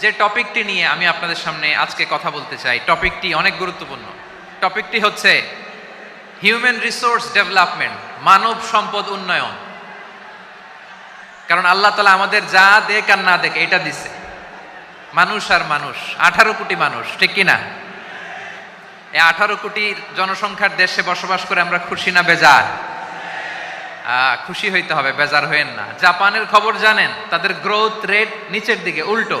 যে টপিকটি নিয়ে আমি আপনাদের সামনে আজকে কথা বলতে চাই, টপিকটি অনেক গুরুত্বপূর্ণ। টপিকটি হচ্ছে হিউম্যান রিসোর্স ডেভেলপমেন্ট মানব সম্পদ উন্নয়ন। কারণ আল্লাহ তালা আমাদের যা দেখ আর না দেখ, এটা দিছে। মানুষ আর মানুষ, আঠারো কোটি মানুষ, ঠিক কিনা এই আঠারো কোটি জনসংখ্যার দেশে বসবাস করে আমরা খুশি না বেজার? খুশি হইতে হবে, বেজার হইেন না। জাপানের খবর জানেন, তাদের গ্রোথ রেট নিচের দিকে, উল্টো।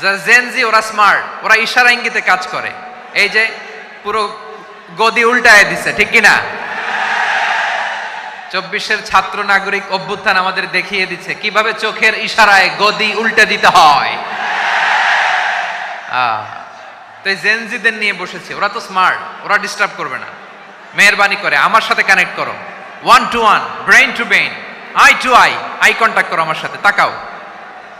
যারা জেন জি ওরা স্মার্ট ওরা ইশারা ইঙ্গিতে কাজ করে। এই যে পুরো গদি উল্টায় দিছে, ঠিক কিনা? চব্বিশের ছাত্র নাগরিক অভ্যুত্থান আমাদের দেখিয়ে দিচ্ছে, কীভাবে চোখের ইশারায় গদি উল্টে দিতে হয়। তো জেনজিদের নিয়ে বসেছি, ওরা তো স্মার্ট ওরা ডিস্টার্ব করবে না। মেহরবানি করে, আমার সাথে কানেক্ট করো। One to one brain to brain eye to eye eye contact করো আমার সাথে, তাকাও।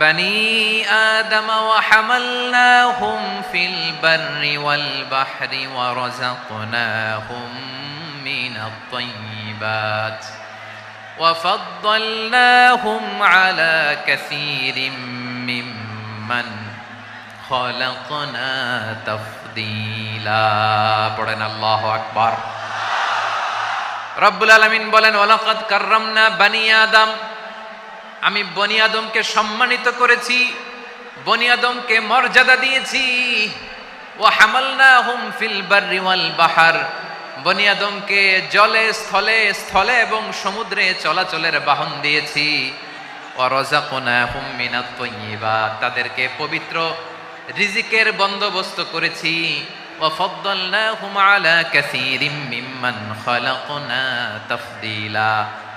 بني آدم وحملناهم في البر والبحر ورزقناهم من الطيبات وفضلناهم على كثير ممن خلقنا تفضيلا. بڑن الله أكبر. رب العالمين بولن ولقد كرمنا بني آدم আমি বনি আদমকে সম্মানিত করেছি বনি আদমকে মর্যাদা দিয়েছি ও হামালনাহুম ফিল বাররি ওয়াল বাহার বনি আদমকে জলে স্থলে স্থলে এবং সমুদ্রে চলাচলের বাহন দিয়েছি ও রাযাকনাহুম মিনাত তাইয়্যিবাত তাদেরকে পবিত্র রিজিকের বন্দোবস্ত করেছি وفضلناهم على كثير ممن خلقنا تفضيلا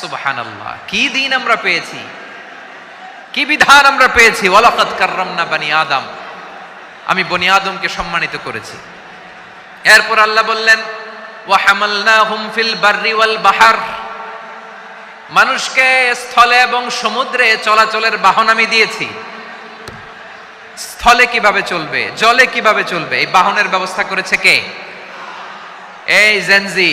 সুবহানাল্লাহ। কি দিন আমরা পেয়েছি? কি বিধান আমরা পেয়েছি? ওয়ালাকাত কাররামনা বানি আদম। আমি বনি আদমকে সম্মানিত করেছি। এরপর আল্লাহ বললেন ফিল ওয়াল বাহার। মানুষকে স্থলে এবং সমুদ্রে চলাচলের বাহন আমি দিয়েছি। স্থলে কীভাবে চলবে? জলে কীভাবে চলবে? এই বাহনের ব্যবস্থা করেছে কে? এই জেনজি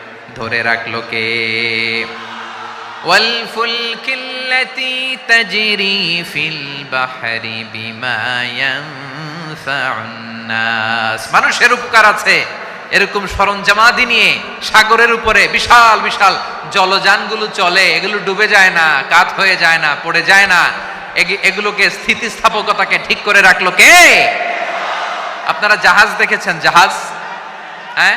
ধরে রাখলো কে والفلك التي تجري في البحر بما ينفع الناس মানুষের উপকার আছে এরকম সরঞ্জামাদি নিয়ে সাগরের উপরে বিশাল বিশাল জলযানগুলো চলে এগুলো ডুবে যায় না কাত হয়ে যায় না পড়ে যায় না এগুলোকে স্থিতিস্থাপকতাকে ঠিক করে রাখলো কে আপনারা জাহাজ দেখেছেন জাহাজ হ্যাঁ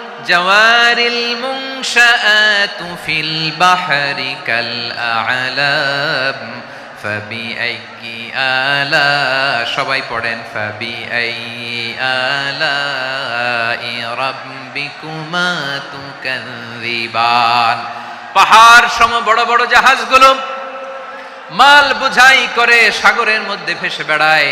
জাওয়ারিল মুনশাআতু ফিল বাহরি কাল আ'লাম ফাবিআইয়ি আলা সবাই পড়েন ফাবিআইয়ি আলাই রাব্বিকুমা তুকাযিবান পাহাড় সম বড় বড় জাহাজগুলো মাল বোঝাই করে সাগরের মধ্যে ভেসে বেড়ায়।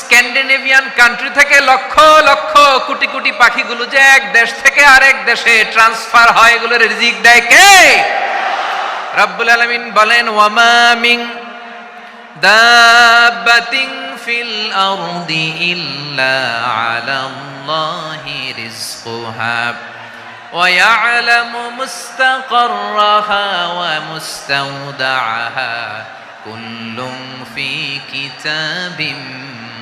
স্ক্যান্ডিনেভিয়ান কান্ট্রি থেকে লক্ষ লক্ষ কোটি কোটি পাখিগুলো যে এক দেশ থেকে আরেক দেশে ট্রান্সফার হয় এগুলোর রিজিক দেয় কে রব্বুল আলামিন বলেন ওয়ামা মিন দাব্বাতিন ফিল আরদি ইল্লা আলাল্লাহি রিজকুহা ويعلم مستقرها ومستودعها كل في كتاب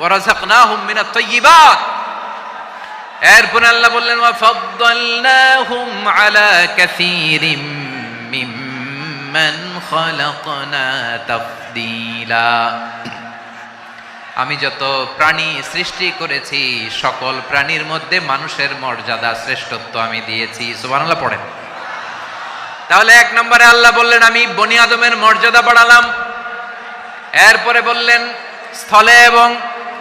ওয়ারাযাকনাহুম মিনাত তাইয়্যিবাত এরপর আল্লাহ বললেন, ওয়াফাদ্দালনাহুম আলা কাসীরিম মিম্মান খালাকনা তাফদীলা। আমি যত প্রাণী সৃষ্টি করেছি, সকল প্রাণীর মধ্যে মানুষের মর্যাদা শ্রেষ্ঠত্ব আমি দিয়েছি। সুবহানাল্লাহ, পড়েন। তাহলে এক নম্বরে আল্লাহ বললেন, আমি বনি আদমের মর্যাদা বাড়ালাম। এরপরে বললেন, স্থলে এবং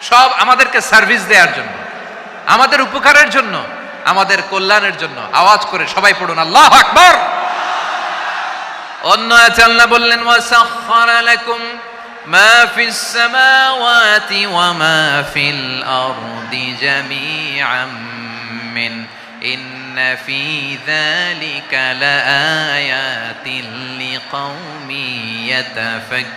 সব আমাদেরকে সার্ভিস দেওয়ার জন্য, আমাদের উপকারের জন্য, আমাদের কল্যাণের জন্য। আওয়াজ করে সবাই পড়ুন, আল্লাহ আকবর। অন্য আছে আল্লাহ বললেন ওয়াসাখরালাকুম মা ফিস ওয়া মা ফিল আরদি জামিআম মিন, ইন্ন ফি যালিকা লাআয়াতিন লিকাউমি ইয়াতাফাক্কারুন।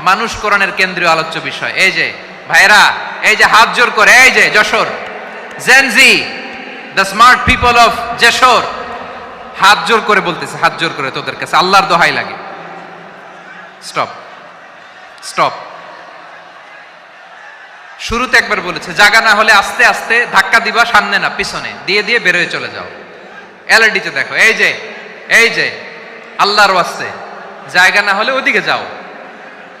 মানুষ কোরআনের কেন্দ্রীয় আলোচ্য বিষয়। এই যে ভাইরা এই যে হাত জোর করে, এই যে Jessore. Gen Z the smart people of Jessore. হাত জোর করে বলতেছে, হাত জোর করে তোদের কাছে, আল্লাহর দোহাই লাগে। স্টপ স্টপ শুরুতে একবার বলেছে জায়গা না হলে আস্তে আস্তে ধাক্কা দিবা সামনে না, পিছনে। দিয়ে দিয়ে বেরোয় চলে যাও। এলইডিতে দেখো, এই যে এই যে, আল্লাহর ওয়াস্তে। জায়গা না হলে ওদিকে যাও।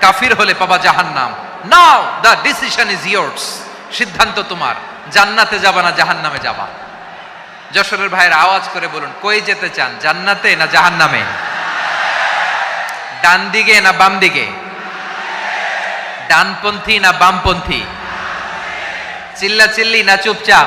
কাফির হলে পাবা জাহান্নাম। Now the decision is yours সিদ্ধান্ত তোমার। জান্নাতে যাবা না জাহান্নামে যাবা। যশোরের ভাইয়ের আওয়াজ করে বলুন, কই যেতে চান, জান্নাতে না জাহান্নামে? ডান দিকে না বাম দিকে? ডানপন্থী না বামপন্থী? চিল্লা চিল্লি না চুপচাপ?